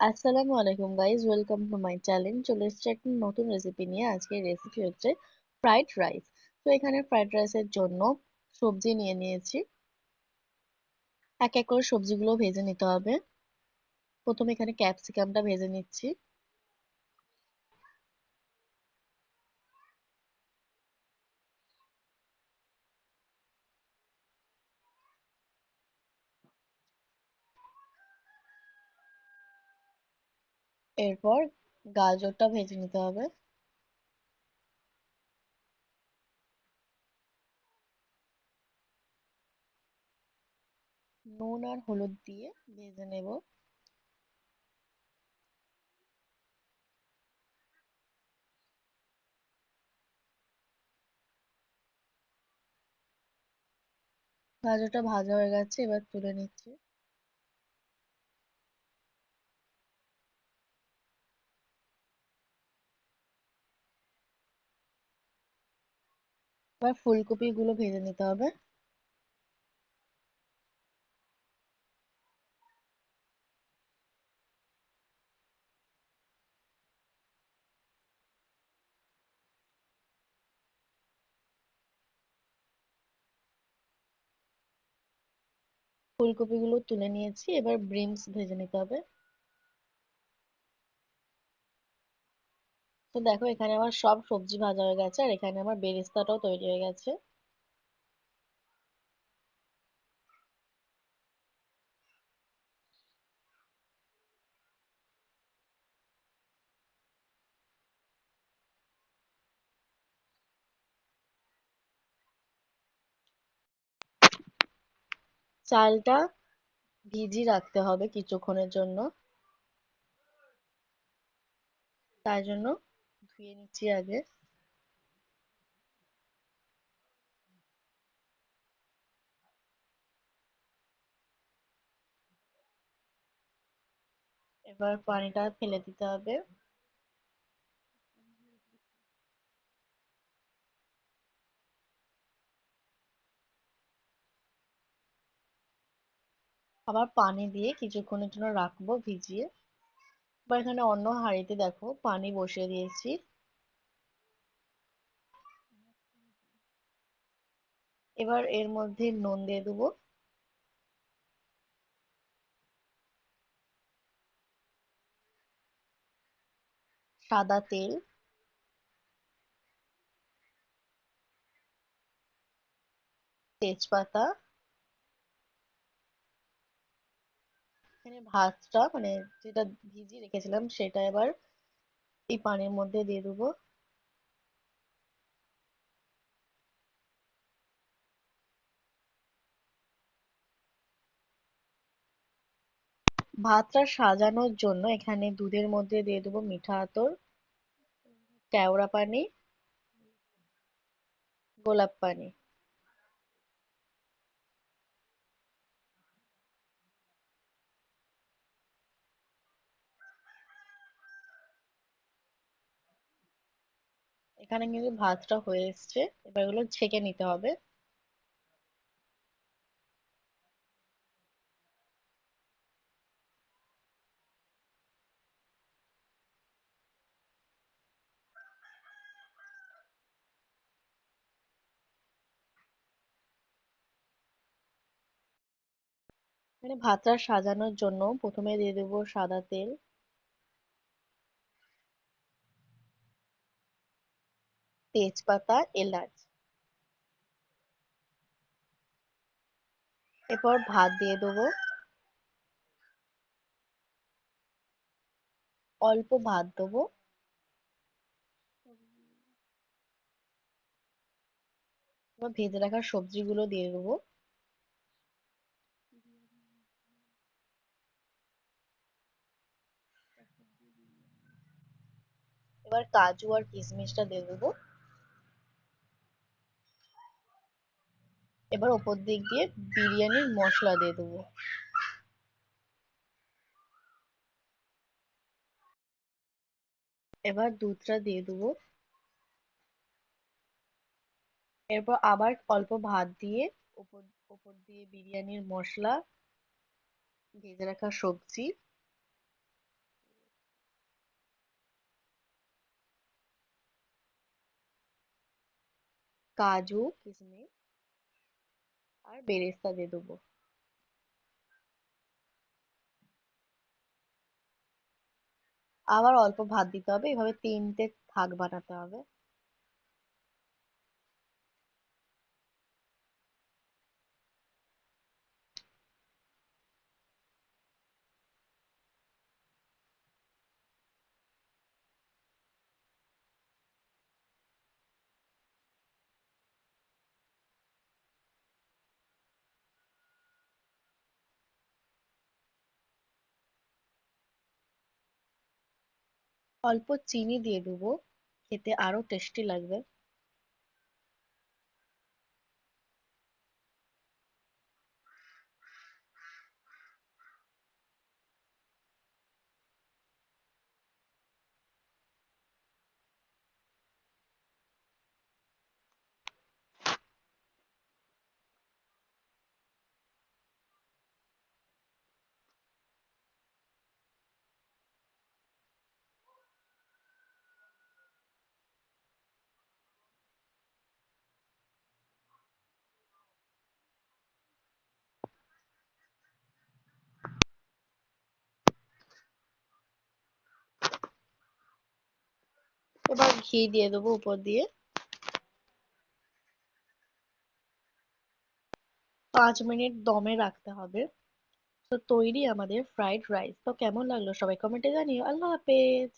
আসসালামু আলাইকুম guys welcome to my channel চলে এসেছি একটা নতুন রেসিপি নিয়ে। আজকে রেসিপি হচ্ছে ফ্রাইড রাইস তো এখানে ফ্রাইড রাইসের জন্য সবজি নিয়ে নিয়েছি। এক এক করে সবজিগুলো ভেজে নিতে হবে। প্রথমে এখানে ক্যাপসিকামটা ভেজে নিচ্ছি। এরপর গাজরটা ভেজে নিতে হবে। নুন আর হলুদ দিয়ে ভেজে নেব। গাজরটা ভাজা হয়ে গেছে, এবার তুলে নিচ্ছি। এবার ফুলকপি গুলো ভেজে নিতে হবে। ফুলকপি গুলো তুলে নিয়েছি, এবার বিনস ভেজে নিতে হবে। তো দেখো, এখানে আমার সব সবজি ভাজা হয়ে গেছে, আর এখানে আমার বেরেস্তাটাও তৈরি হয়ে গেছে। চালটা ভিজিয়ে রাখতে হবে কিছুক্ষণের জন্য। তাই জন্য ধুয়ে নিচ্ছি আগে। এবার পানিটা ফেলে দিতে হবে। আবার পানি দিয়ে কিছুক্ষণের জন্য রাখব ভিজিয়ে। বা এখানে অন্য হাঁড়িতে দেখো, পানি বসিয়ে দিয়েছি। এবার এর মধ্যে নুন দিয়ে দেবো। সাদা তেল। তেজপাতা। ভাতটা মানে যেটা ভিজিয়ে রেখেছিলাম সেটা এবার এই পানির মধ্যে দিয়ে দেবো। ভাতটা সাজানোর জন্য এখানে দুধের মধ্যে দিয়ে দেবো মিঠা আতর, কেওড়া পানি, গোলাপ পানি। এখানে কিন্তু ভাতটা হয়ে এসছে। এবার এগুলো ছেঁকে নিতে হবে। মানে ভাতটা সাজানোর জন্য প্রথমে দিয়ে দেবো সাদা তেল। তেজপাতা, এলাচ। এরপর ভাত দিয়ে দেবো। অল্প ভাত দেবো। ভেজে রাখা সবজিগুলো দিয়ে দেবো। এবার কাজু আর কিশমিশটা দিয়ে দেবো। এবার ওপর দিক দিয়ে বিরিয়ানির মশলা দিয়ে দেবো। এবার দুধটা দিয়ে দেবো। এরপর আবার অল্প ভাত দিয়ে ওপর দিয়ে বিরিয়ানির মশলা ভেজে রাখা সবজি। কাজু কিশমিশ আর বেরেস্তা দিয়ে দেবো। আবার অল্প ভাত দিতে হবে এভাবে তিনটে থাক বানাতে হবে। অল্প চিনি দিয়ে দেবো খেতে আরও টেস্টি লাগবে। এবার ঘি দিয়ে দেবো উপর দিয়ে। পাঁচ মিনিট দমে রাখতে হবে। তো তৈরি আমাদের ফ্রাইড রাইস তো কেমন লাগল সবাই কমেন্টে জানিও। আল্লাহ হাফেজ।